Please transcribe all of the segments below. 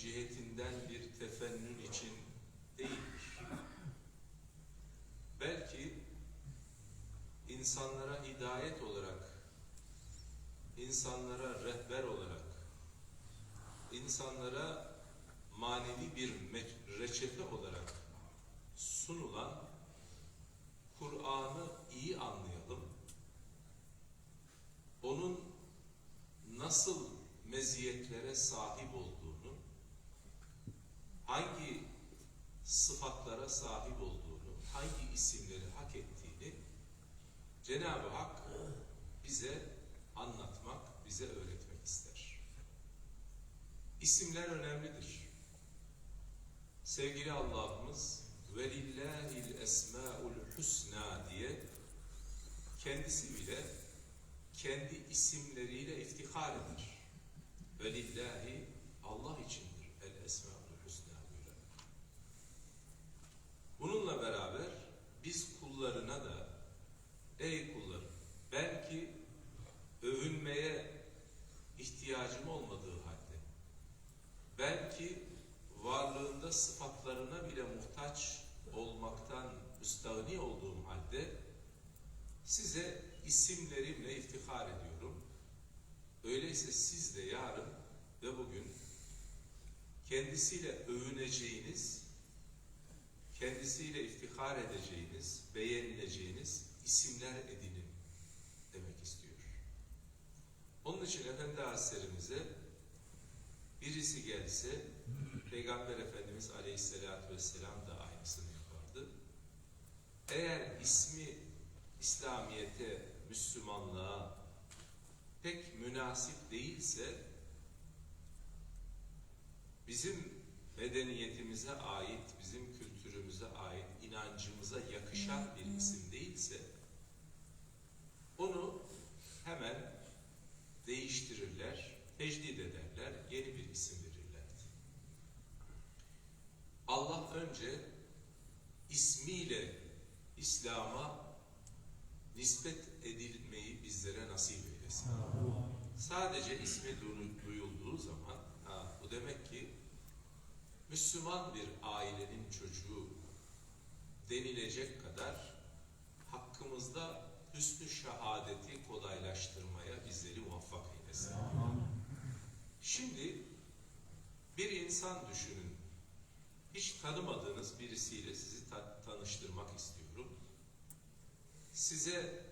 cihetinden bir tefennün için değildir. Belki insanlara hidayet olarak, insanlara rehber olarak, insanlara manevi bir reçete olarak sunulan Kur'an'ı iyi anlayalım. Onun nasıl meziyetlere sahip olduğunu, hangi sıfatlara sahip olduğunu, hangi isimleri hak ettiğini Cenab-ı Hak bize anlatmak, bize öğretmek ister. İsimler önemlidir. Sevgili Allah'ımız velillahil esmaul husna diye kendisi bile kendi isimleriyle iftihar eder. Velillahi Allah içindir el esmaul husna buyuruyor. Bununla beraber biz kullarına da ey kullarım belki övünmeye ihtiyacım olmadığı halde belki varlığında sıfatlarına bile muhtaç olmaktan müstahni olduğum halde size isimlerimle iftihar ediyorum. Öyleyse siz de yarın ve bugün kendisiyle övüneceğiniz, kendisiyle iftihar edeceğiniz, beğenileceğiniz isimler edinin demek istiyor. Onun için Efendi Hazretlerimize birisi gelse Peygamber Efendimiz Aleyhisselatü Vesselam da aynısını yapardı. Eğer ismi İslamiyete, Müslümanlığa pek münasip değilse bizim medeniyetimize ait, bizim kültürümüze ait, inancımıza yakışan bir isim değilse onu hemen değiştirirler, tecdid ederler, yeni bir isim verirlerdi. Allah önce ismiyle İslam'a nispet edilmeyi bizlere nasip eylesin. Sadece ismi du- duyulduğu zaman ha, bu demek ki Müslüman bir ailenin çocuğu denilecek kadar hakkımızda hüsnü şehadeti kolaylaştırmaya bizleri muvaffak eylesin. Şimdi bir insan düşünün. Hiç tanımadığınız birisiyle sizi ta- tanıştırmak istiyorum. Size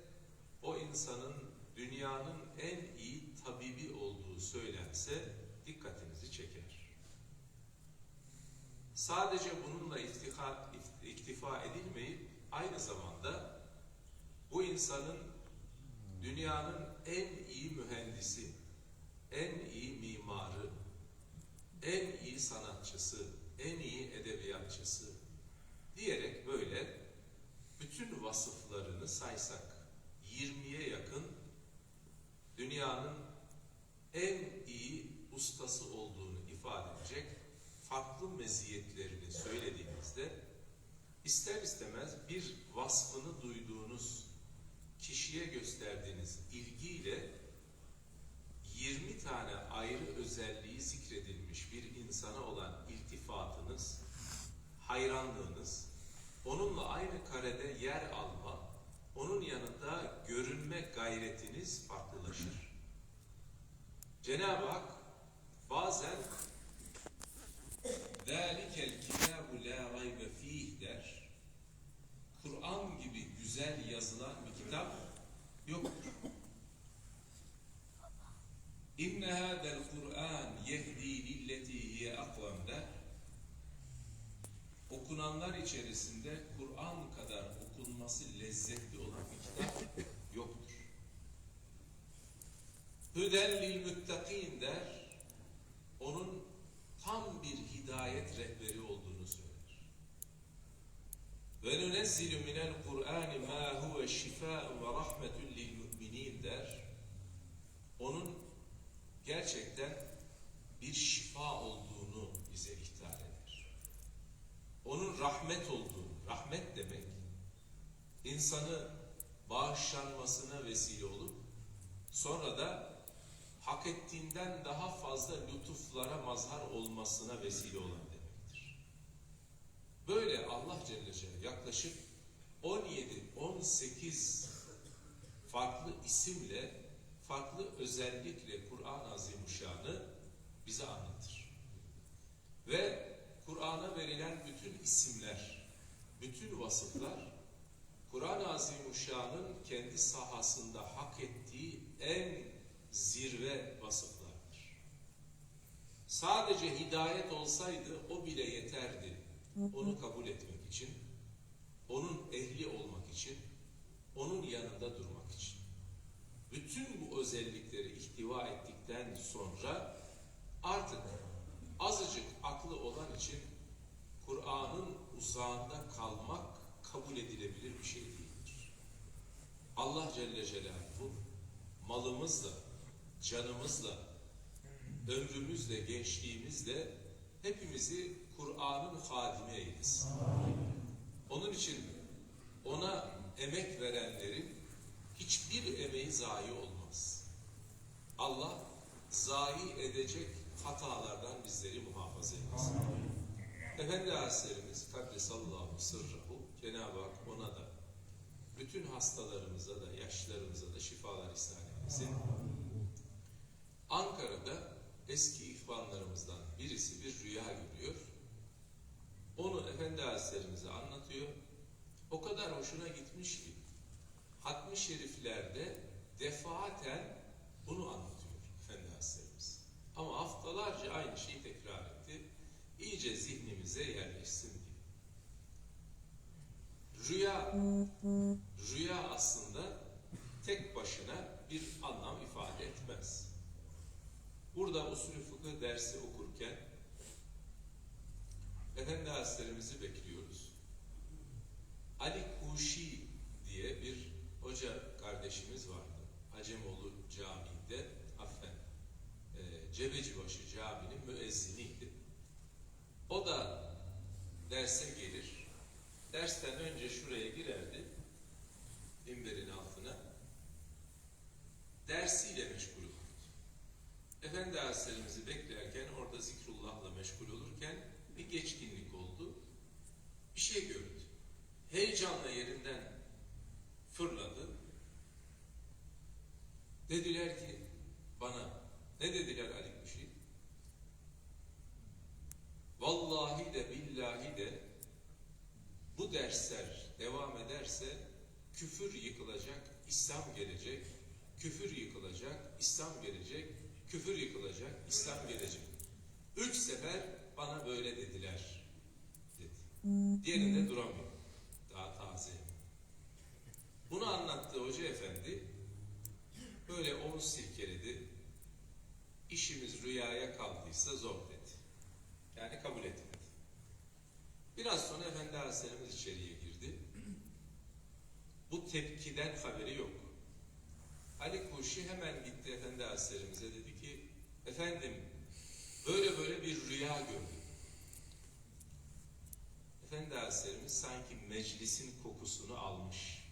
o insanın dünyanın en iyi tabibi olduğu söylense dikkatinizi çeker. Sadece bununla iftiha, if- iktifa edilmeyip aynı zamanda bu insanın dünyanın en iyi mühendisi, en iyi mimarı, en iyi sanatçısı, en iyi edebiyatçısı diyerek böyle bütün vasıflarını saysak 20'ye yakın dünyanın en iyi ustası olduğunu ifade edecek farklı meziyetlerini söylediğinizde ister istemez bir vasfını duyduğunuz kişiye gösterdiğiniz ilgiyle 20 tane ayrı özelliği zikredilmiş bir insana olan iltifatınız, hayranlığınız, onunla aynı karede yer alma, onun yanında görünme gayretiniz farklılaşır. Cenab-ı Hak Hüden lil müttakîn der. Onun tam bir hidayet rehberi olduğunu söyler. nunezzilu minel Kur'ani ma huve şifâ'un ve rahmetun lil mu'minin der. Onun gerçekten bir şifa olduğunu bize ihtar eder. Onun rahmet olduğunu, rahmet demek insanı bağışlanmasına vesile olup sonra da hak ettiğinden daha fazla lütuflara mazhar olmasına vesile olan demektir. Böyle Allah Celle Celaluhu yaklaşık 17-18 farklı isimle, farklı özellikle Kur'an-ı Azimuşşan'ı bize anlatır. Ve Kur'an'a verilen bütün isimler, bütün vasıflar Kur'an-ı Azimuşşan'ın kendi sahasında hak ettiği en zirve vasıflardır. Sadece hidayet olsaydı o bile yeterdi. Onu kabul etmek için, onun ehli olmak için, onun yanında durmak için. Bütün bu özellikleri ihtiva ettikten sonra artık azıcık aklı olan için Kur'an'ın uzağında kalmak kabul edilebilir bir şey değildir. Allah Celle Celaluhu malımızla, canımızla, ömrümüzle, gençliğimizle hepimizi Kur'an'ın hadimi eylesin. Onun için ona emek verenlerin hiçbir emeği zayi olmaz. Allah zayi edecek hatalardan bizleri muhafaza eylesin. Efendi Hazretlerimiz Kaddesallahu sırrahu Cenab-ı Hak ona da bütün hastalarımıza da yaşlarımıza da şifalar ihsan eylesin. Ankara'da eski ihvanlarımızdan birisi bir rüya görüyor. Onu Efendi Hazretlerimize anlatıyor. O kadar hoşuna gitmiş ki hatmi şeriflerde defaten bunu anlatıyor Efendi Hazretlerimiz. Ama haftalarca aynı şeyi tekrar etti. İyice zihnimize yerleşsin diye. Rüya, rüya aslında tek başına bir anlam ifade etmez. Burada usulü fıkıh dersi okurken Efendi Hazretlerimizi bekliyoruz. Ali Kuşi diye bir hoca kardeşimiz vardı. Acemoğlu Camii'de affen e, Cebecibaşı Camii'nin müezziniydi. O da derse gelir. Dersten önce şuraya girerdi. Minberin altına. Dersiyle meşgul olurdu. Efendi Hazretlerimizi beklerken orada zikrullahla meşgul olurken bir geçkinlik oldu. Bir şey gördü. Heyecanla yerinden fırladı. Dediler ki bana, ne dediler Ali Kuşi? Vallahi de billahi de bu dersler devam ederse küfür yıkılacak, İslam gelecek, küfür yıkılacak, İslam gelecek, küfür yıkılacak, İslam gelecek. Üç sefer bana böyle dediler dedi. Diğerinde duramıyor. Daha taze. Bunu anlattı Hoca Efendi. Böyle omuz silkeledi. İşimiz rüyaya kaldıysa zor dedi. Yani kabul etmedi. Biraz sonra Efendi Hazretlerimiz içeriye girdi. Bu tepkiden haberi yok. Ali Kuşi hemen gitti Efendi Hazretlerimize dedi efendim böyle böyle bir rüya gördüm. Efendi Hazretlerimiz sanki meclisin kokusunu almış.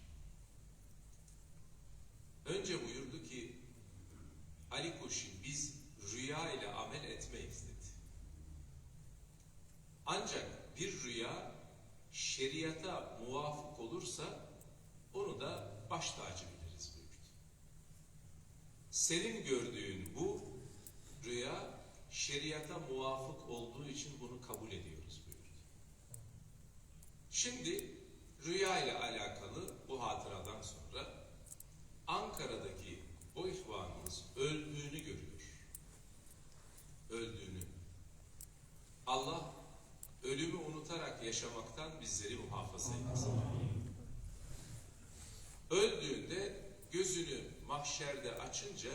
Önce buyurdu ki Ali Kuşi biz rüya ile amel etmeyiz dedi. Ancak bir rüya şeriata muvafık olursa onu da baş tacı biliriz buyurdu. Senin gördüğün bu rüya şeriata muvafık olduğu için bunu kabul ediyoruz buyurdu. Şimdi rüya ile alakalı bu hatıradan sonra Ankara'daki o ihvanımız öldüğünü görüyor. Öldüğünü. Allah ölümü unutarak yaşamaktan bizleri muhafaza eylesin. Öldüğünde gözünü mahşerde açınca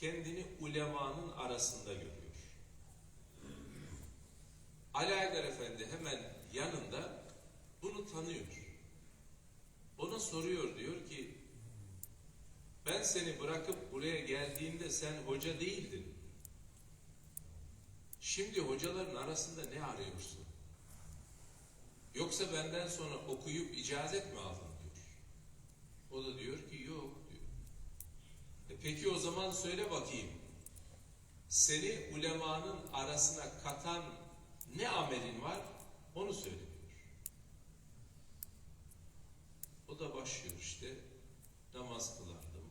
kendini ulemanın arasında görüyor. Ali Aydar Efendi hemen yanında bunu tanıyor. soruyor diyor ki ben seni bırakıp buraya geldiğimde sen hoca değildin. Şimdi hocaların arasında ne arıyorsun? Yoksa benden sonra okuyup icazet mi aldın diyor. O da diyor ki peki o zaman söyle bakayım. Seni ulemanın arasına katan ne amelin var? Onu söyle diyor. O da başlıyor işte. Namaz kılardım,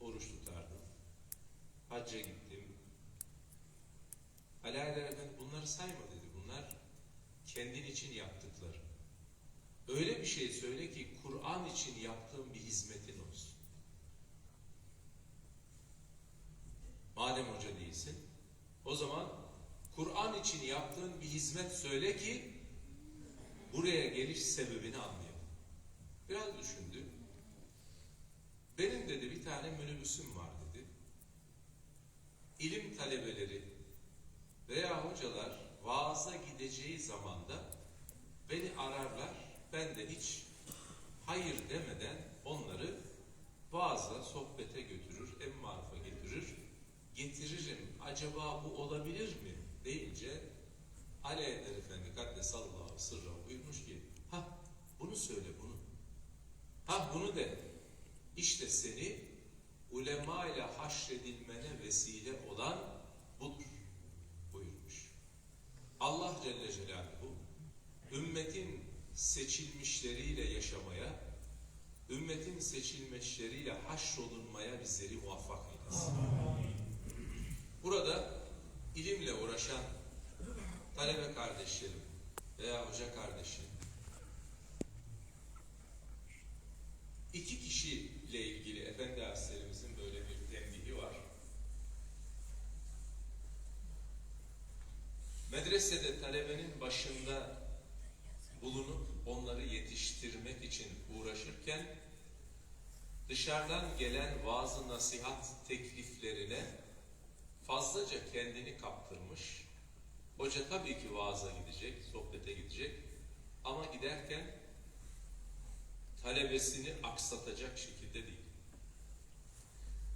oruç tutardım, hacca gittim. Haydar Efendi bunları sayma dedi. Bunlar kendin için yaptıkları. Öyle bir şey söyle ki Kur'an için yaptığın bir hizmetin olsun. Madem hoca değilsin, o zaman Kur'an için yaptığın bir hizmet söyle ki buraya geliş sebebini anlayalım. Biraz düşündü. Benim dedi bir tane minibüsüm var dedi. İlim talebeleri veya hocalar vaaza gideceği zaman da beni ararlar. Ben de hiç hayır demeden onları vaaza, sohbete götürür, getirir. Getiririm. Acaba bu olabilir mi? deyince Ali Efendi Kaddesallahu sırra buyurmuş ki ha bunu söyle bunu. Ha bunu de. İşte seni ulema ile haşredilmene vesile olan budur buyurmuş. Allah Celle Celaluhu ümmetin seçilmişleriyle yaşamaya, ümmetin seçilmişleriyle haşrolunmaya bizleri muvaffak eylesin. Burada ilimle uğraşan talebe kardeşlerim veya hoca kardeşim iki kişiyle ilgili Efendi Hazretlerimizin böyle bir tembihi var. Medresede talebenin başında bulunup onları yetiştirmek için uğraşırken dışarıdan gelen vaaz nasihat tekliflerine fazlaca kendini kaptırmış. Hoca tabii ki vaaza gidecek, sohbete gidecek ama giderken talebesini aksatacak şekilde değil.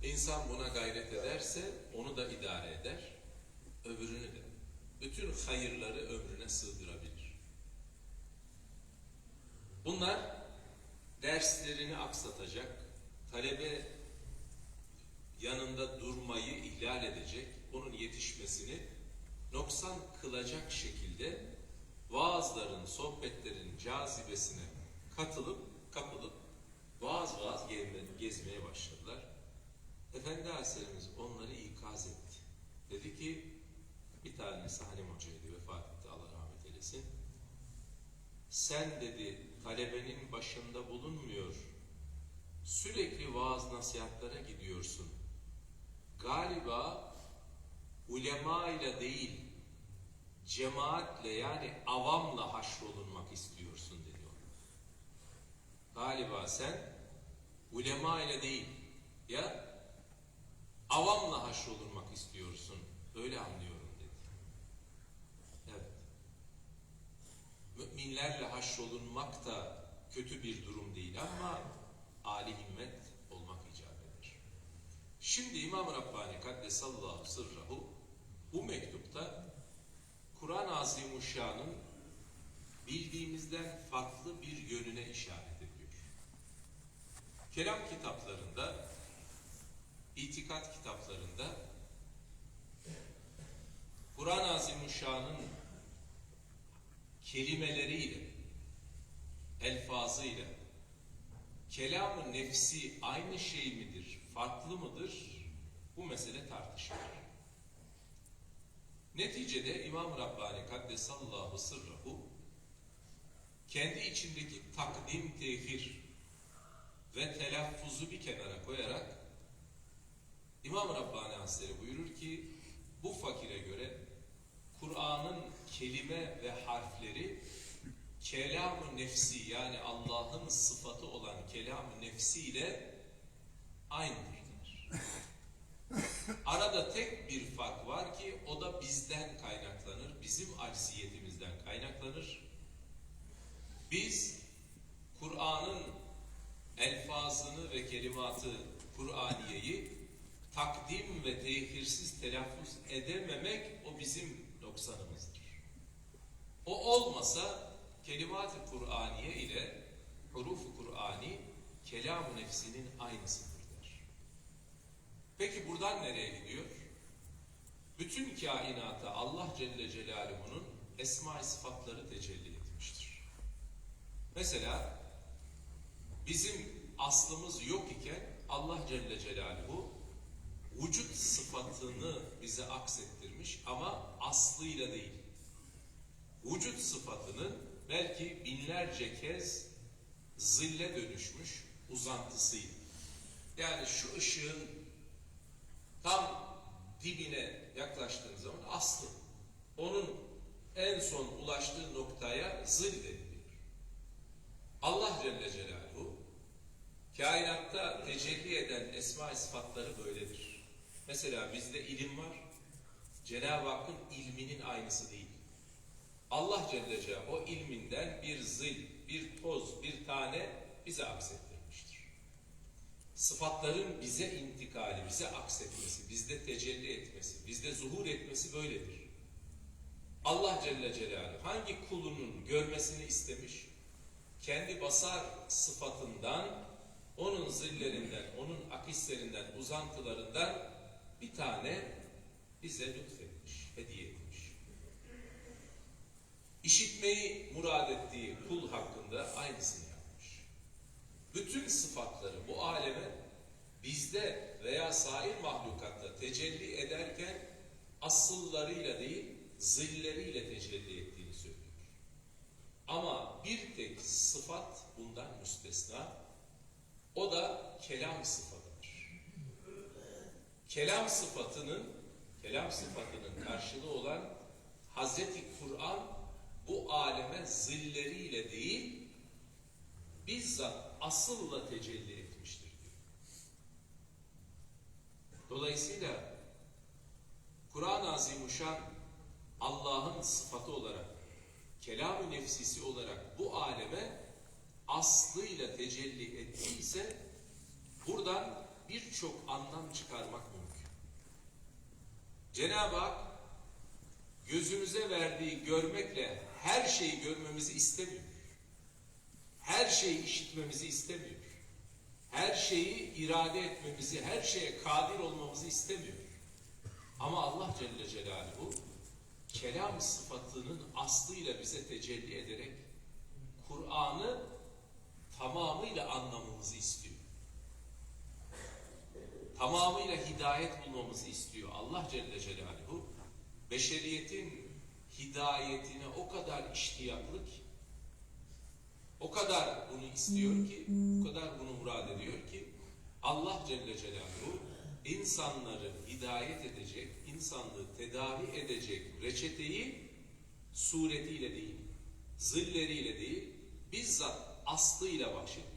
İnsan buna gayret ederse onu da idare eder, öbürünü de. Bütün hayırları ömrüne sığdırabilir. Bunlar derslerini aksatacak, talebe yanında durmayı ihlal edecek, onun yetişmesini noksan kılacak şekilde vaazların, sohbetlerin cazibesine katılıp, kapılıp vaaz vaaz gezmeye başladılar. Efendi Aleyhisselam'ız onları ikaz etti. Dedi ki, bir tanesi Halim Hoca'ydı, vefat etti, Allah rahmet eylesin. Sen dedi, talebenin başında bulunmuyor, sürekli vaaz nasihatlara gidiyorsun. Galiba ulema ile değil, cemaatle yani avamla haşrolunmak istiyorsun dedi. Galiba sen ulema ile değil, ya avamla haşrolunmak istiyorsun. Öyle anlıyorum dedi. Evet. Müminlerle haşrolunmak da kötü bir durum değil ama âli himmet. Şimdi İmam Rabbani Kaddesallahu sırrahu bu mektupta Kur'an-ı Azimuşşan'ın bildiğimizden farklı bir yönüne işaret ediyor. Kelam kitaplarında, itikat kitaplarında Kur'an-ı Azimuşşan'ın kelimeleriyle, elfazıyla, kelam-ı nefsi aynı şey midir, farklı mıdır? Bu mesele tartışılır. Neticede İmam Rabbani Kaddesallahu sırrahu kendi içindeki takdim, tehir ve telaffuzu bir kenara koyarak İmam Rabbani Hazretleri buyurur ki bu fakire göre Kur'an'ın kelime ve harfleri kelam-ı nefsi yani Allah'ın sıfatı olan kelam-ı nefsi aynıdır. Arada tek bir fark var ki o da bizden kaynaklanır, bizim acziyetimizden kaynaklanır. Biz Kur'an'ın kelimatı Kur'aniyeyi takdim ve tehirsiz telaffuz edememek o bizim noksanımızdır. O olmasa kelimat-ı Kur'aniye ile huruf-u Kur'ani kelam-ı nefsinin aynısıdır. Peki buradan nereye gidiyor? Bütün kainata Allah Celle Celaluhu'nun esma-i sıfatları tecelli etmiştir. Mesela bizim aslımız yok iken Allah Celle Celaluhu vücut sıfatını bize aksettirmiş ama aslıyla değil. Vücut sıfatının belki binlerce kez zille dönüşmüş uzantısıydı. Yani şu ışığın tam dibine yaklaştığın zaman aslı. Onun en son ulaştığı noktaya zil deniliyor. Allah Celle Celaluhu kainatta tecelli eden esma-i sıfatları böyledir. Mesela bizde ilim var. Cenab-ı Hakk'ın ilminin aynısı değil. Allah Celle Celaluhu o ilminden bir zil, bir toz, bir tane bize aksettirmiştir. Sıfatların bize intikali, bize aksetmesi, bizde tecelli etmesi, bizde zuhur etmesi böyledir. Allah Celle Celaluhu hangi kulunun görmesini istemiş? Kendi basar sıfatından, onun zillerinden, onun akislerinden, uzantılarından bir tane bize lütfetmiş, hediye etmiş. İşitmeyi murad ettiği kul hakkında aynısını yapmış. Bütün sıfatları bu aleme bizde veya sair mahlukatta tecelli ederken asıllarıyla değil, zilleriyle tecelli ettiğini söylüyor. Ama bir tek sıfat bundan müstesna, o da kelam sıfatıdır. Kelam sıfatının, kelam sıfatının karşılığı olan Hazreti Kur'an bu aleme zilleriyle değil, bizzat asılla tecelli etmiştir diyor. Dolayısıyla Kur'an-ı Azimuşşan Allah'ın sıfatı olarak, kelam-ı nefsisi olarak bu aleme aslıyla tecelli ettiyse buradan birçok anlam çıkarmak mümkün. Cenab-ı Hak gözümüze verdiği görmekle her şeyi görmemizi istemiyor. Her şeyi işitmemizi istemiyor. Her şeyi irade etmemizi, her şeye kadir olmamızı istemiyor. Ama Allah Celle Celaluhu kelam sıfatının aslıyla bize tecelli ederek Kur'an'ı tamamıyla anlamamızı istiyor. Tamamıyla hidayet bulmamızı istiyor. Allah Celle Celaluhu beşeriyetin hidayetine o kadar iştiyaklı ki o kadar bunu istiyor ki, o kadar bunu murad ediyor ki Allah Celle Celaluhu insanları hidayet edecek, insanlığı tedavi edecek reçeteyi suretiyle değil, zilleriyle değil, bizzat aslıyla bahşediyor.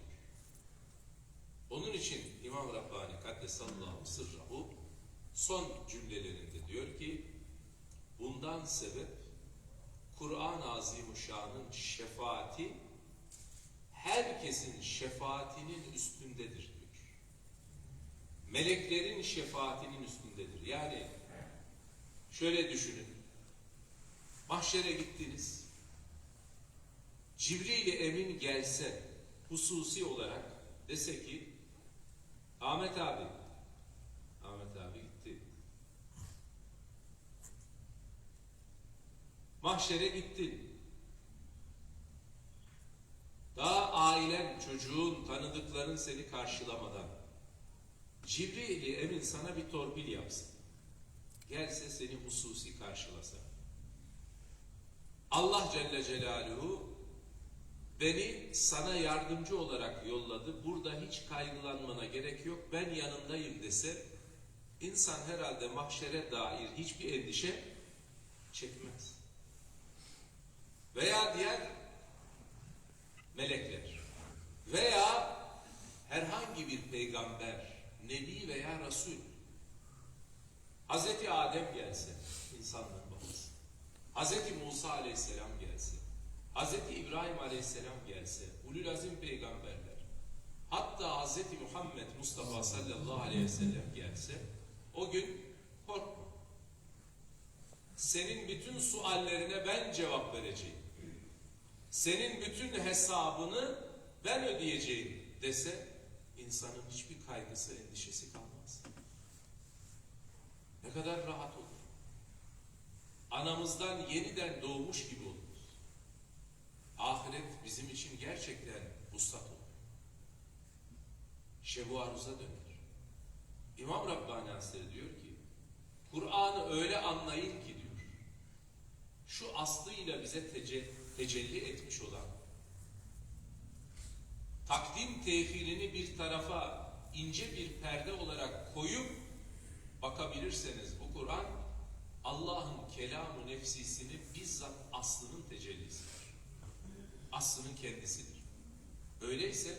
Onun için İmam Rabbani Kaddesallahu Sırrahu son cümlelerinde diyor ki bundan sebep Kur'an-ı Azimuşşan'ın şefaati herkesin şefaatinin üstündedir diyor. Meleklerin şefaatinin üstündedir. Yani şöyle düşünün. Mahşere gittiniz. Cibril-i Emin gelse hususi olarak dese ki Ahmet abi Ahmet abi gitti. Mahşere gittin. Daha ailen, çocuğun, tanıdıkların seni karşılamadan Cibril-i Emin sana bir torpil yapsın. Gelse seni hususi karşılasa. Allah Celle Celaluhu beni sana yardımcı olarak yolladı. Burada hiç kaygılanmana gerek yok. Ben yanındayım dese insan herhalde mahşere dair hiçbir endişe çekmez. Veya diğer melekler veya herhangi bir peygamber, nebi veya resul Hazreti Adem gelse insanlığın babası Hazreti Musa aleyhisselam gelse Hazreti İbrahim aleyhisselam gelse Ulul Azim peygamberler Hatta Hz. Muhammed Mustafa sallallahu aleyhi ve sellem gelse o gün korkma. Senin bütün suallerine ben cevap vereceğim. Senin bütün hesabını ben ödeyeceğim dese insanın hiçbir kaygısı, endişesi kalmaz. Ne kadar rahat olur. Anamızdan yeniden doğmuş gibi oluruz. Ahiret bizim için gerçekten vuslat olur. Şebu Aruz'a döner. İmam Rabbani Hazretleri diyor ki, Kur'an'ı öyle anlayın ki diyor, şu aslıyla bize tece- tecelli etmiş olan, takdim tehirini bir tarafa ince bir perde olarak koyup bakabilirseniz bu Kur'an Allah'ın kelamı nefsisini bizzat aslının tecellisidir. Aslının kendisidir. Öyleyse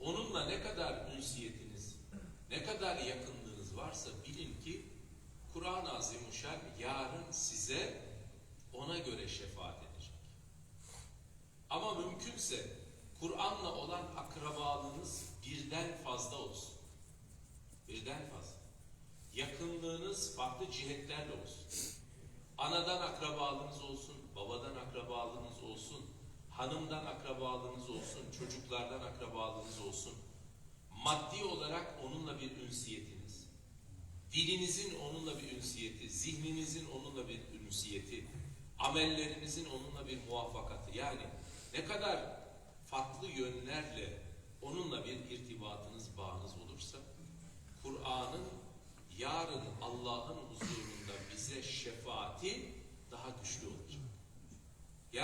onunla ne kadar ünsiyetiniz, ne kadar yakınlığınız varsa bilin ki Kur'an-ı Azimuşşan yarın size ona göre şefaat edecek. Ama mümkünse Kur'an'la olan akrabalığınız birden fazla olsun. Birden fazla. Farklı cihetlerle olsun. Anadan akrabalığınız olsun, babadan akrabalığınız olsun, hanımdan akrabalığınız olsun, çocuklardan akrabalığınız olsun. Maddi olarak onunla bir ünsiyetiniz, dilinizin onunla bir ünsiyeti, zihninizin onunla bir ünsiyeti, amellerinizin onunla bir muvaffakatı. Yani ne kadar farklı yönlerle onunla bir irtibatınız, bağınız olursa, Kur'an'ın yarın Allah'ın huzurunda bize şefaati daha güçlü olacak.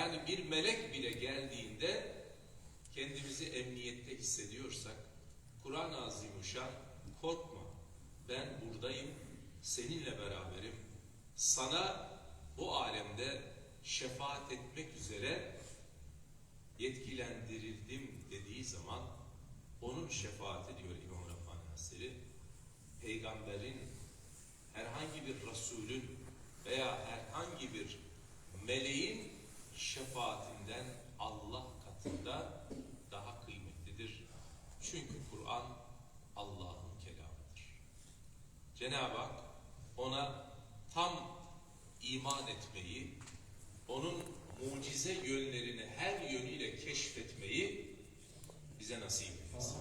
Yani bir melek bile geldiğinde kendimizi emniyette hissediyorsak Kur'an-ı Azimuşşan korkma ben buradayım seninle beraberim sana bu alemde şefaat etmek üzere yetkilendirildim dediği zaman onun şefaati diyor İmam Rabbani Hazretleri. Peygamberin herhangi bir Resulün veya herhangi bir meleğin şefaatinden Allah katında daha kıymetlidir. Çünkü Kur'an Allah'ın kelamıdır. Cenab-ı Hak ona tam iman etmeyi, onun mucize yönlerini her yönüyle keşfetmeyi bize nasip etsin.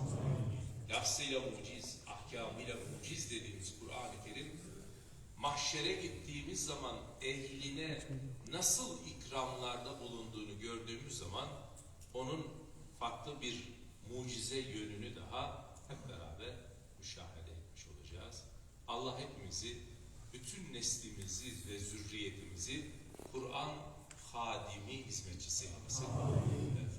Lafzıyla muciz, ahkamıyla muciz dediğimiz Kur'an-ı Kerim mahşere gittiğimiz zaman ehline nasıl ikramlarda bulunduğunu gördüğümüz zaman onun farklı bir mucize yönünü daha hep beraber müşahede etmiş olacağız. Allah hepimizi, bütün neslimizi ve zürriyetimizi Kur'an hadimi hizmetçisi. Evet.